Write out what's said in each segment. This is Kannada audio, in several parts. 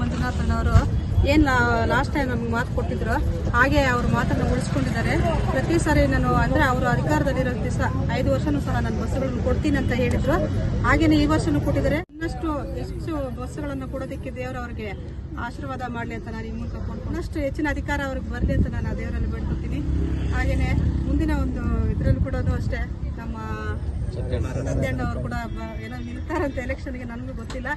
ಮಂಜುನಾಥನವರು ಏನ್ ಲಾಸ್ಟ್ ಟೈಮ್ ನಮ್ಗೆ ಮಾತು ಕೊಟ್ಟಿದ್ರು, ಹಾಗೆ ಅವ್ರ ಮಾತನ್ನು ಉಳಿಸ್ಕೊಂಡಿದ್ದಾರೆ. ಪ್ರತಿ ಸಾರಿ ನಾನು, ಅಂದ್ರೆ ಅವರು ಅಧಿಕಾರದಲ್ಲಿರೋ ದಿವಸ, ಐದು ವರ್ಷನೂ ಸಹ ನಾನು ಬಸ್ಸುಗಳನ್ನು ಕೊಡ್ತೀನಿ ಅಂತ ಹೇಳಿದ್ರು. ಹಾಗೇನೆ ಈ ವರ್ಷನೂ ಕೊಟ್ಟಿದ್ದಾರೆ. ಇನ್ನಷ್ಟು ಹೆಚ್ಚು ಬಸ್ಸುಗಳನ್ನು ಕೊಡೋದಕ್ಕೆ ದೇವರು ಅವರಿಗೆ ಆಶೀರ್ವಾದ ಮಾಡಲಿ ಅಂತ ನಾನು ಈ ಮೂಲಕ ಇನ್ನಷ್ಟು ಹೆಚ್ಚಿನ ಅಧಿಕಾರ ಅವ್ರಿಗೆ ಬರಲಿ ಅಂತ ನಾನು ದೇವರಲ್ಲಿ ಬೇಡ್ಕೊತೀನಿ. ಹಾಗೇನೆ ಮುಂದಿನ ಒಂದು ಇದರಲ್ಲಿ ಕೂಡ ಅಷ್ಟೇ. ನಮ್ಮ ಸತ್ಯಣ್ಣ ಅವರು ಕೂಡ ಏನೋ ನಿಲ್ತಾರಂತ ಎಲೆಕ್ಷನ್ಗೆ ನನಗೂ ಗೊತ್ತಿಲ್ಲ.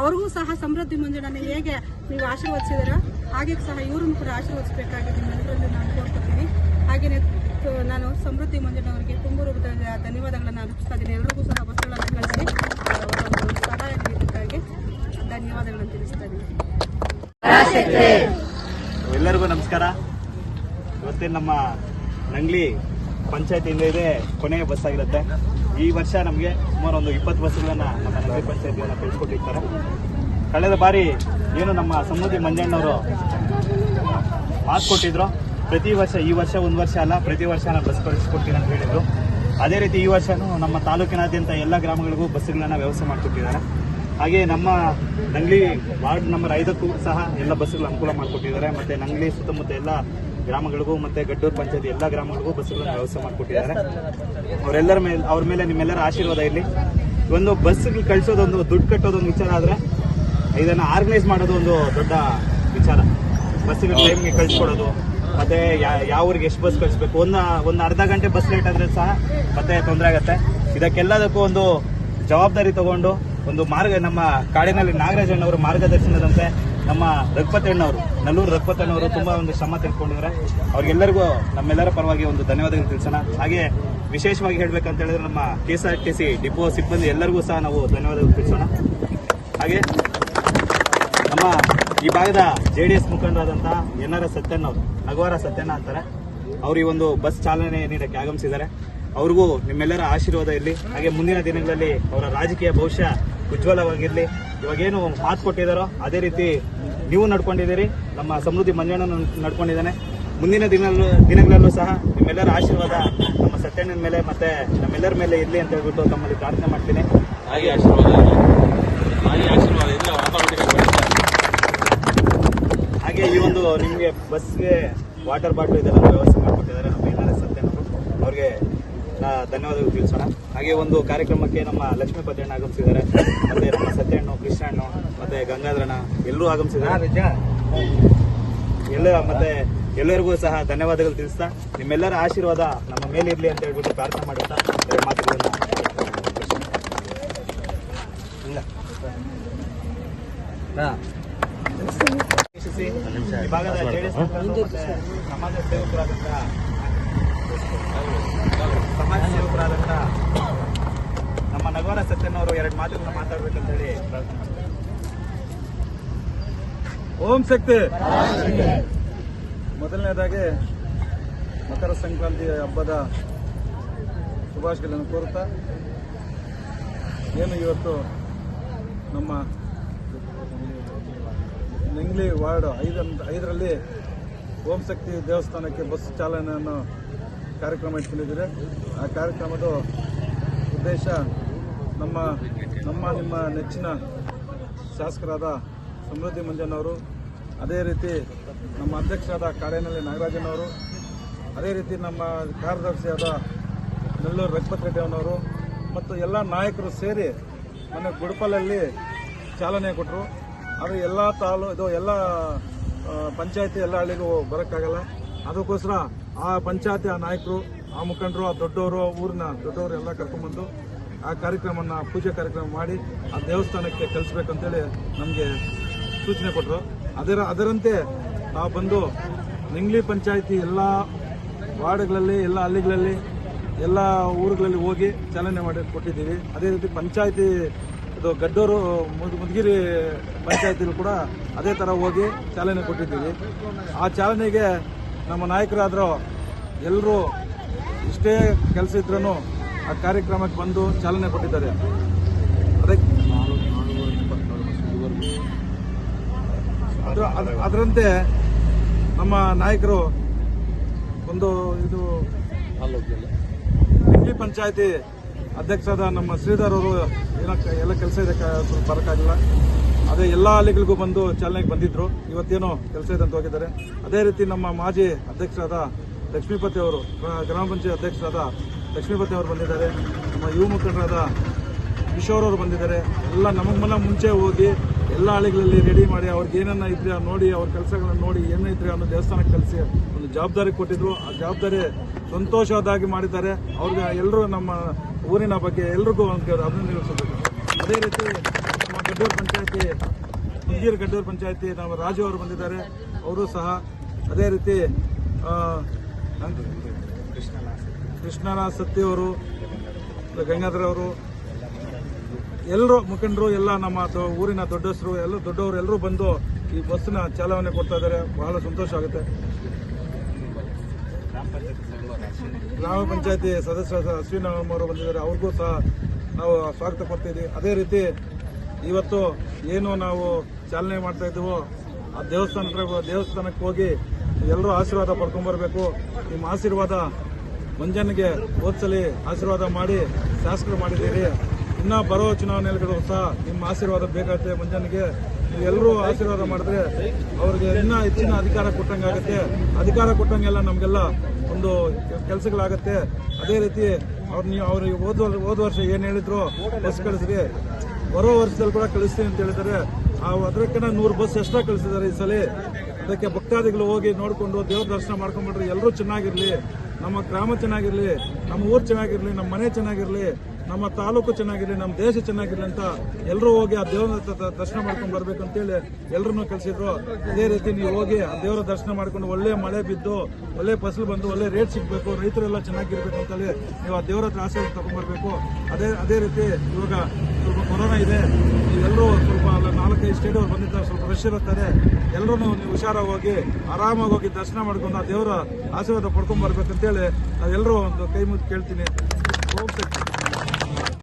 ಅವ್ರಿಗೂ ಸಹ ಸಮೃದ್ಧಿ ಮಂಜುಳನ ಹೇಗೆ ನೀವು ಆಶೀರ್ವದಿಸಿದಿರೋ ಹಾಗೆ ಸಹ ಇವ್ರನ್ನು ಕೂಡ ಆಶೀರ್ವದಿಸಬೇಕಾಗಿದೆ. ನಿಮ್ಮೆಲ್ಲರಲ್ಲಿ ನಾನು ಕೋರ್ಕೊತೀನಿ ಹಾಗೆಯೇ ನಾನು ಸಮೃದ್ಧಿ ಮಂಜುಳವರಿಗೆ ತುಂಬ ರೂಪದ ಧನ್ಯವಾದಗಳನ್ನು ಅರ್ಪಿಸ್ತಾ ಇದ್ದೀನಿ. ಎಲ್ರಿಗೂ ಸಹ ಬಸ್ಗಳನ್ನು ಕಳಿಸಿ. ಸಹಾಯ ನೀಡಿದ್ದಕ್ಕಾಗಿ ಧನ್ಯವಾದಗಳನ್ನು ತಿಳಿಸ್ತಾ ಇದ್ದೀನಿ. ಎಲ್ಲರಿಗೂ ನಮಸ್ಕಾರ. ಇವತ್ತೇ ನಮ್ಮ ನಂಗ್ಲಿ ಪಂಚಾಯತಿಯಿಂದ ಇದೆ ಕೊನೆಯ ಬಸ್ ಆಗಿರುತ್ತೆ. ಈ ವರ್ಷ ನಮಗೆ ಸುಮಾರು ಒಂದು ಇಪ್ಪತ್ತು ಬಸ್ಸುಗಳನ್ನು ನಮ್ಮ ನಗರ ಪಂಚಾಯತಿಯನ್ನು ಕಳಿಸ್ಕೊಟ್ಟಿರ್ತಾರೆ ಕಳೆದ ಬಾರಿ ಏನು ನಮ್ಮ ಸಮೃದ್ಧಿ ಮಂಜಣ್ಣವರು ಮಾತು ಕೊಟ್ಟಿದ್ರು. ಪ್ರತಿ ವರ್ಷ, ಈ ವರ್ಷ ಒಂದು ವರ್ಷ ಅಲ್ಲ, ಪ್ರತಿ ವರ್ಷ ನಾನು ಬಸ್ ಕಳಿಸ್ಕೊಡ್ತೀನಿ ಅಂತ ಹೇಳಿದ್ರು. ಅದೇ ರೀತಿ ಈ ವರ್ಷನೂ ನಮ್ಮ ತಾಲೂಕಿನಾದ್ಯಂತ ಎಲ್ಲ ಗ್ರಾಮಗಳಿಗೂ ಬಸ್ಸುಗಳನ್ನು ವ್ಯವಸ್ಥೆ ಮಾಡಿಕೊಟ್ಟಿದ್ದಾರೆ. ಹಾಗೆ ನಮ್ಮ ನಂಗ್ಲಿ ವಾರ್ಡ್ ನಂಬರ್ ಐದಕ್ಕೂ ಸಹ ಎಲ್ಲ ಬಸ್ಸುಗಳು ಅನುಕೂಲ ಮಾಡಿಕೊಟ್ಟಿದ್ದಾರೆ. ಮತ್ತೆ ನಂಗ್ಲಿ ಸುತ್ತಮುತ್ತ ಎಲ್ಲ ಗ್ರಾಮಗಳಿಗೂ ಮತ್ತೆ ಗಡ್ಡೂರು ಪಂಚಾಯತಿ ಎಲ್ಲ ಗ್ರಾಮಗಳಿಗೂ ಬಸ್ಸುಗಳನ್ನ ವ್ಯವಸ್ಥೆ ಮಾಡಿಕೊಟ್ಟಿದ್ದಾರೆ. ಅವರೆಲ್ಲರ ಮೇಲೆ ಅವ್ರ ಮೇಲೆ ನಿಮ್ಮೆಲ್ಲರ ಆಶೀರ್ವಾದ ಇರಲಿ. ಒಂದು ಬಸ್ಗಳು ಕಳಿಸೋದೊಂದು ದುಡ್ಡು ಕಟ್ಟೋದೊಂದು ವಿಚಾರ ಆದರೆ ಇದನ್ನ ಆರ್ಗನೈಸ್ ಮಾಡೋದು ಒಂದು ದೊಡ್ಡ ವಿಚಾರ. ಬಸ್ಸುಗಳ ಟೈಮ್ಗೆ ಕಳಿಸ್ಕೊಡೋದು ಮತ್ತೆ ಯಾವ ಊರಿಗೆ ಎಷ್ಟು ಬಸ್ ಕಳಿಸ್ಬೇಕು? ಒಂದು ಒಂದು ಅರ್ಧ ಗಂಟೆ ಬಸ್ ಲೇಟ್ ಆದ್ರೆ ಸಹ ಮತ್ತೆ ತೊಂದರೆ ಆಗುತ್ತೆ. ಇದಕ್ಕೆಲ್ಲದಕ್ಕೂ ಒಂದು ಜವಾಬ್ದಾರಿ ತಗೊಂಡು ಒಂದು ಮಾರ್ಗ, ನಮ್ಮ ಕಾಡಿನಲ್ಲಿ ನಾಗರಾಜಣ್ಣವರು ಮಾರ್ಗದರ್ಶನದಂತೆ ನಮ್ಮ ರಘುಪತಣ್ಣವರು ನಲ್ಲೂರು ರಘುಪತಣ್ಣವರು ತುಂಬಾ ಒಂದು ಶ್ರಮ ತೆಗೆದುಕೊಂಡಿದ್ದಾರೆ ಅವ್ರಿಗೆಲ್ಲರಿಗೂ ನಮ್ಮೆಲ್ಲರ ಪರವಾಗಿ ಒಂದು ಧನ್ಯವಾದಗಳು ತಿಳಿಸೋಣ. ಹಾಗೆ ವಿಶೇಷವಾಗಿ ಹೇಳ್ಬೇಕಂತ ಹೇಳಿದ್ರೆ ನಮ್ಮ K S R T C depot ಸಿಬ್ಬಂದಿ ಎಲ್ಲರಿಗೂ ಸಹ ನಾವು ಧನ್ಯವಾದಗಳು ತಿಳಿಸೋಣ. ಹಾಗೆ ನಮ್ಮ ಈ ಭಾಗದ ಜೆ ಡಿ ಎಸ್ ಮುಖಂಡರಾದಂತಹ ಎನ್ ಆರ್ ಎಸ್ ಸತ್ಯಣ್ಣ ಅವರು, ನಗವಾರ ಸತ್ಯಣ್ಣ ಅಂತಾರೆ. ಅವರು ಈ ಒಂದು ಬಸ್ ಚಾಲನೆ ನೀಡಕ್ಕೆ ಆಗಮಿಸಿದ್ದಾರೆ. ಅವ್ರಿಗೂ ನಿಮ್ಮೆಲ್ಲರ ಆಶೀರ್ವಾದ ಇರಲಿ. ಹಾಗೆ ಮುಂದಿನ ದಿನಗಳಲ್ಲಿ ಅವರ ರಾಜಕೀಯ ಭವಿಷ್ಯ ಉಜ್ವಲವಾಗಿರಲಿ. ಇವಾಗೇನು ಮಾತು ಕೊಟ್ಟಿದ್ದಾರೋ ಅದೇ ರೀತಿ ನೀವು ನಡ್ಕೊಂಡಿದ್ದೀರಿ. ನಮ್ಮ ಸಮೃದ್ಧಿ ಮಂಜಣ್ಣ ನಡ್ಕೊಂಡಿದ್ದಾನೆ. ಮುಂದಿನ ದಿನ ದಿನಗಳಲ್ಲೂ ಸಹ ನಿಮ್ಮೆಲ್ಲರ ಆಶೀರ್ವಾದ ನಮ್ಮ ಸತ್ಯಣ್ಣನ ಮೇಲೆ ಮತ್ತೆ ನಮ್ಮೆಲ್ಲರ ಮೇಲೆ ಇರಲಿ ಅಂತ ಹೇಳ್ಬಿಟ್ಟು ತಮ್ಮಲ್ಲಿ ಪ್ರಾರ್ಥನೆ ಮಾಡ್ತೀನಿ. ಹಾಗೆ ಆಶೀರ್ವಾದ. ಹಾಗೆ ಆಶೀರ್ವಾದ ಹಾಗೆ ಈ ಒಂದು ನಿಮಗೆ ಬಸ್ಗೆ ವಾಟರ್ ಬಾಟಲ್ ಇದೆಲ್ಲ ವ್ಯವಸ್ಥೆ ಮಾಡಿಕೊಟ್ಟಿದ್ದಾರೆ ನಮ್ಮ ಏನಾರ ಸತ್ಯನವರು ಅವ್ರಿಗೆ ಧನ್ಯವಾದಗಳು ತಿಳಿಸೋಣ. ಹಾಗೆ ಒಂದು ಕಾರ್ಯಕ್ರಮಕ್ಕೆ ನಮ್ಮ ಲಕ್ಷ್ಮೀ ಪತಿಯಣ್ಣ ಆಗಮಿಸಿದ್ದಾರೆ. ಮತ್ತೆ ನಮ್ಮ ಸತ್ಯಣ್ಣು ಕೃಷ್ಣಣ್ಣು ಮತ್ತೆ ಗಂಗಾಧರಣ್ಣ ಎಲ್ಲರೂ ಆಗಮಿಸಿದ್ದಾರೆ. ಎಲ್ಲ ಮತ್ತೆ ಎಲ್ಲರಿಗೂ ಸಹ ಧನ್ಯವಾದಗಳು ತಿಳಿಸ್ತಾ ನಿಮ್ಮೆಲ್ಲರ ಆಶೀರ್ವಾದ ನಮ್ಮ ಮೇಲಿರ್ಲಿ ಅಂತ ಹೇಳ್ಬಿಟ್ಟು ಪ್ರಾರ್ಥನೆ ಮಾಡುತ್ತಾ ಮಾತುಗಳನ್ನು ಭಾಗದ ಸಮಾಜ ಸೇವಕರಾದಂತಹ ಸಮಾಜ ಸೇವಕರಾದಂತಹ ನಮ್ಮ ನಗರ ಸತ್ಯನವರು ಎರಡು ಮಾತುಗಳನ್ನ ಮಾತಾಡ್ಬೇಕಂತ ಹೇಳಿ ಪ್ರಾರ್ಥನೆ ಮಾಡ್ತಾರೆ. ಓಂ ಶಕ್ತಿ. ಮೊದಲನೇದಾಗಿ ಮಕರ ಸಂಕ್ರಾಂತಿ ಹಬ್ಬದ ಶುಭಾಶಯಗಳನ್ನು ಕೋರುತ್ತಾ, ಏನು ಇವತ್ತು ನಮ್ಮ ನೆಂಗ್ಲಿ ವಾರ್ಡ್ ಐದ, ಐದರಲ್ಲಿ ಓಂ ಶಕ್ತಿ ದೇವಸ್ಥಾನಕ್ಕೆ ಬಸ್ ಚಾಲನೆಯನ್ನು ಕಾರ್ಯಕ್ರಮ ಇಟ್ಕೊಂಡಿದ್ದೀರಿ. ಆ ಕಾರ್ಯಕ್ರಮದ ಉದ್ದೇಶ ನಮ್ಮ ನಮ್ಮ ನಿಮ್ಮ ನೆಚ್ಚಿನ ಶಾಸಕರಾದ ಸಮೃದ್ಧಿ ಮಂಜನವರು ಅದೇ ರೀತಿ ನಮ್ಮ ಅಧ್ಯಕ್ಷರಾದ ಕಾಡೇನಹಳ್ಳಿ ನಾಗರಾಜನವರು ಅದೇ ರೀತಿ ನಮ್ಮ ಕಾರ್ಯದರ್ಶಿಯಾದ ನೆಲ್ಲೂರು ರಘುಪತ್ ರೆಡ್ಡಿ ಅವನವರು ಮತ್ತು ಎಲ್ಲ ನಾಯಕರು ಸೇರಿ ಮೊನ್ನೆ ಗುಡಪಲಲ್ಲಿ ಚಾಲನೆ ಕೊಟ್ಟರು. ಆದರೆ ಎಲ್ಲ ತಾಲೂ ಇದು ಎಲ್ಲ ಆ, ಪಂಚಾಯತಿ ಎಲ್ಲ ಹಳ್ಳಿಗೂ ಬರೋಕ್ಕಾಗಲ್ಲ. ಅದಕ್ಕೋಸ್ಕರ ಆ ಪಂಚಾಯತಿ ಆ ನಾಯಕರು ಆ ಮುಖಂಡರು ಆ ದೊಡ್ಡವರು ಊರಿನ ದೊಡ್ಡವರು ಎಲ್ಲ ಕರ್ಕೊಂಡ್ಬಂದು ಆ ಕಾರ್ಯಕ್ರಮವನ್ನು ಪೂಜೆ ಕಾರ್ಯಕ್ರಮ ಮಾಡಿ ಆ ದೇವಸ್ಥಾನಕ್ಕೆ ಕಲಿಸ್ಬೇಕಂತೇಳಿ ನಮಗೆ ಸೂಚನೆ ಕೊಟ್ಟರು ಅದರ ಅದರಂತೆ ನಾವು ಬಂದು ನಿಂಗ್ಲಿ ಪಂಚಾಯಿತಿ ಎಲ್ಲ ವಾರ್ಡ್ಗಳಲ್ಲಿ, ಎಲ್ಲ ಹಳ್ಳಿಗಳಲ್ಲಿ, ಎಲ್ಲ ಊರುಗಳಲ್ಲಿ ಹೋಗಿ ಚಾಲನೆ ಮಾಡಿ ಕೊಟ್ಟಿದ್ದೀವಿ. ಅದೇ ರೀತಿ ಪಂಚಾಯಿತಿ, ಇದು ಗಡ್ಡೂರು, ಮುದ್- ಮುದ್ಗಿರಿ ಪಂಚಾಯತಿಲು ಕೂಡ ಅದೇ ಥರ ಹೋಗಿ ಚಾಲನೆ ಕೊಟ್ಟಿದ್ದೀವಿ. ಆ ಚಾಲನೆಗೆ ನಮ್ಮ ನಾಯಕರಾದರೂ ಎಲ್ಲರೂ ಇಷ್ಟೇ ಕೆಲಸ ಇದ್ರೂ ಆ ಕಾರ್ಯಕ್ರಮಕ್ಕೆ ಬಂದು ಚಾಲನೆ ಕೊಟ್ಟಿದ್ದಾರೆ. ಅದಕ್ಕೆ ಅದ್ರ ಅದರಂತೆ ನಮ್ಮ ನಾಯಕರು ಒಂದು ಇದು ಇಂಗ್ಲಿ ಪಂಚಾಯತಿ ಅಧ್ಯಕ್ಷರಾದ ನಮ್ಮ ಶ್ರೀಧರ್ ಅವರು ಏನಕ್ಕೆ ಎಲ್ಲ ಕೆಲಸ ಇದೆ ಸ್ವಲ್ಪ ಬರೋಕ್ಕಾಗಿಲ್ಲ. ಅದೇ ಎಲ್ಲ ಹಳ್ಳಿಗಳಿಗೂ ಬಂದು ಚಾಲನೆಗೆ ಬಂದಿದ್ರು. ಇವತ್ತೇನೋ ಕೆಲಸ ಇದೆ ಅಂತ ಹೋಗಿದ್ದಾರೆ. ಅದೇ ರೀತಿ ನಮ್ಮ ಮಾಜಿ ಅಧ್ಯಕ್ಷರಾದ ಲಕ್ಷ್ಮೀಪತಿ ಅವರು ಗ್ರಾಮ ಪಂಚಾಯತ್ ಅಧ್ಯಕ್ಷರಾದ ಲಕ್ಷ್ಮೀಪತಿ ಅವರು ಬಂದಿದ್ದಾರೆ. ನಮ್ಮ ಯುವ ಮುಖಂಡರಾದ ಕಿಶೋರ್ ಅವರು ಬಂದಿದ್ದಾರೆ. ಎಲ್ಲ ನಮಗೆ ಮನ ಮುಂಚೆ ಹೋಗಿ ಎಲ್ಲ ಹಳ್ಳಿಗಳಲ್ಲಿ ರೆಡಿ ಮಾಡಿ ಅವ್ರಿಗೆ ಏನನ್ನ ಇದ್ರೆ ನೋಡಿ, ಅವ್ರ ಕೆಲಸಗಳನ್ನ ನೋಡಿ ಏನೈತ್ರಿ ಅನ್ನೋ ದೇವಸ್ಥಾನಕ್ಕೆ ಕಲಿಸಿ ಒಂದು ಜವಾಬ್ದಾರಿ ಕೊಟ್ಟಿದ್ರು. ಆ ಜವಾಬ್ದಾರಿ ಸಂತೋಷವಾದಾಗಿ ಮಾಡಿದ್ದಾರೆ. ಅವ್ರಿಗೆ ಎಲ್ಲರೂ ನಮ್ಮ ಊರಿನ ಬಗ್ಗೆ ಎಲ್ರಿಗೂ ಒಂದು ಅಭಿನಂದನೆ ಅದೇ ರೀತಿ ನಮ್ಮ ಗಡ್ಡೂರು ಪಂಚಾಯತಿ ಹುಡುಗಿರು ಗಡ್ಡೂರು ಪಂಚಾಯತಿ, ನಮ್ಮ ರಾಜು ಅವರು ಬಂದಿದ್ದಾರೆ. ಅವರು ಸಹ ಅದೇ ರೀತಿ ಕೃಷ್ಣನ ಸತ್ತಿ ಅವರು, ಗಂಗಾಧರ ಅವರು ಎಲ್ಲರೂ ಮುಖಂಡರು, ಎಲ್ಲ ನಮ್ಮ ಊರಿನ ದೊಡ್ಡಸರು, ಎಲ್ಲ ದೊಡ್ಡವರು ಎಲ್ಲರೂ ಬಂದು ಈ ಬಸ್ನ ಚಾಲನೆ ಕೊಡ್ತಾ ಇದ್ದಾರೆ ಬಹಳ ಸಂತೋಷ ಆಗುತ್ತೆ. ಗ್ರಾಮ ಪಂಚಾಯತಿ ಸದಸ್ಯ ಅವರು ಬಂದಿದ್ದಾರೆ. ಅವ್ರಿಗೂ ಸಹ ನಾವು ಸ್ವಾಗತ ಕೊಡ್ತಿದ್ವಿ ಅದೇ ರೀತಿ ಇವತ್ತು ಏನು ನಾವು ಚಾಲನೆ ಮಾಡ್ತಾ ಇದ್ದೀವೋ, ಆ ದೇವಸ್ಥಾನ ದೇವಸ್ಥಾನಕ್ಕೆ ಹೋಗಿ ಎಲ್ಲರೂ ಆಶೀರ್ವಾದ ಪಡ್ಕೊಂಡ್ಬರ್ಬೇಕು ನಿಮ್ಮ ಆಶೀರ್ವಾದ ಮುಂಜಾನೆಗೆ ಓದ್ಸಲಿ ಆಶೀರ್ವಾದ ಮಾಡಿ ಶಾಸಕರು ಮಾಡಿದ್ದೀರಿ. ಇನ್ನ ಬರೋ ಚುನಾವಣೆಗಳು ಸಹ ನಿಮ್ಮ ಆಶೀರ್ವಾದ ಬೇಕಾಗುತ್ತೆ. ಮುಂಜಾನೆಗೆ ನೀವೆಲ್ಲರೂ ಆಶೀರ್ವಾದ ಮಾಡಿದ್ರೆ ಅವ್ರಿಗೆ ಇನ್ನ ಹೆಚ್ಚಿನ ಅಧಿಕಾರ ಕೊಟ್ಟಂಗೆ ಆಗುತ್ತೆ. ಅಧಿಕಾರ ಕೊಟ್ಟಂಗೆಲ್ಲ ನಮಗೆಲ್ಲ ಒಂದು ಕೆಲಸಗಳಾಗತ್ತೆ. ಅದೇ ರೀತಿ ಅವ್ರು ನೀವು ಅವ್ರಿಗೆ ಹೋದ ಹೋದ ವರ್ಷ ಏನು ಹೇಳಿದ್ರು? ಬಸ್ ಕಳಿಸ್ರಿ. ಬರೋ ವರ್ಷದಲ್ಲಿ ಕೂಡ ಕಳಿಸ್ತೀನಿ ಅಂತ ಹೇಳಿದ್ದಾರೆ. ಆ ಅದಕ್ಕಿಂತ ನೂರು ಬಸ್ ಎಕ್ಸ್ಟ್ರಾ ಕಳಿಸಿದ್ದಾರೆ ಈ ಸಲ. ಅದಕ್ಕೆ ಭಕ್ತಾದಿಗಳು ಹೋಗಿ ನೋಡಿಕೊಂಡು ದೇವ್ರ ದರ್ಶನ ಮಾಡ್ಕೊಂಡ್ಬಿಟ್ರೆ ಎಲ್ಲರೂ ಚೆನ್ನಾಗಿರ್ಲಿ. ನಮ್ಮ ಗ್ರಾಮ ಚೆನ್ನಾಗಿರ್ಲಿ, ನಮ್ಮ ಊರು ಚೆನ್ನಾಗಿರ್ಲಿ, ನಮ್ಮ ಮನೆ ಚೆನ್ನಾಗಿರ್ಲಿ. ನಮ್ಮ ತಾಲೂಕು ಚೆನ್ನಾಗಿರ್ಲಿ, ನಮ್ಮ ದೇಶ ಚೆನ್ನಾಗಿರಲಿ ಅಂತ ಎಲ್ಲರೂ ಹೋಗಿ ಆ ದೇವರ ದರ್ಶನ ಮಾಡ್ಕೊಂಡು ಬರ್ಬೇಕು ಅಂತೇಳಿ ಎಲ್ಲರನ್ನೂ ಕಳಿಸಿದ್ರು. ಅದೇ ರೀತಿ ನೀವು ಹೋಗಿ ಆ ದೇವರ ದರ್ಶನ ಮಾಡ್ಕೊಂಡು ಒಳ್ಳೆ ಮಳೆ ಬಿದ್ದು, ಒಳ್ಳೆ ಫಸಲು ಬಂದು, ಒಳ್ಳೆ ರೇಟ್ ಸಿಗಬೇಕು, ರೈತರೆಲ್ಲ ಚೆನ್ನಾಗಿರ್ಬೇಕು ಅಂತೇಳಿ ನೀವು ಆ ದೇವರ ಹತ್ರ ಆಶೀರ್ವಾದ ತಗೊಂಡ್ಬರ್ಬೇಕು ಅದೇ ಅದೇ ರೀತಿ ಇವಾಗ ಸ್ವಲ್ಪ ಕೊರೋನಾ ಇದೆ. ನೀವೆಲ್ಲರೂ ಸ್ವಲ್ಪ ನಾಲ್ಕೈದು ಸ್ಟೇಟ್ ಅವ್ರು ಬಂದಿದ್ದಾರೆ, ಸ್ವಲ್ಪ ರಶ್ ಇರುತ್ತಾರೆ. ಎಲ್ಲರೂ ನೀವು ಹುಷಾರಾಗಿ ಹೋಗಿ, ಆರಾಮಾಗಿ ಹೋಗಿ ದರ್ಶನ ಮಾಡ್ಕೊಂಡು ಆ ದೇವರ ಆಶೀರ್ವಾದ ಪಡ್ಕೊಂಡ್ ಬರ್ಬೇಕಂತೇಳಿ ನಾವೆಲ್ಲರೂ ಒಂದು ಕೈ ಮುಗಿ ಕೇಳ್ತೀನಿ. ಹೋಗ್ತೇವೆ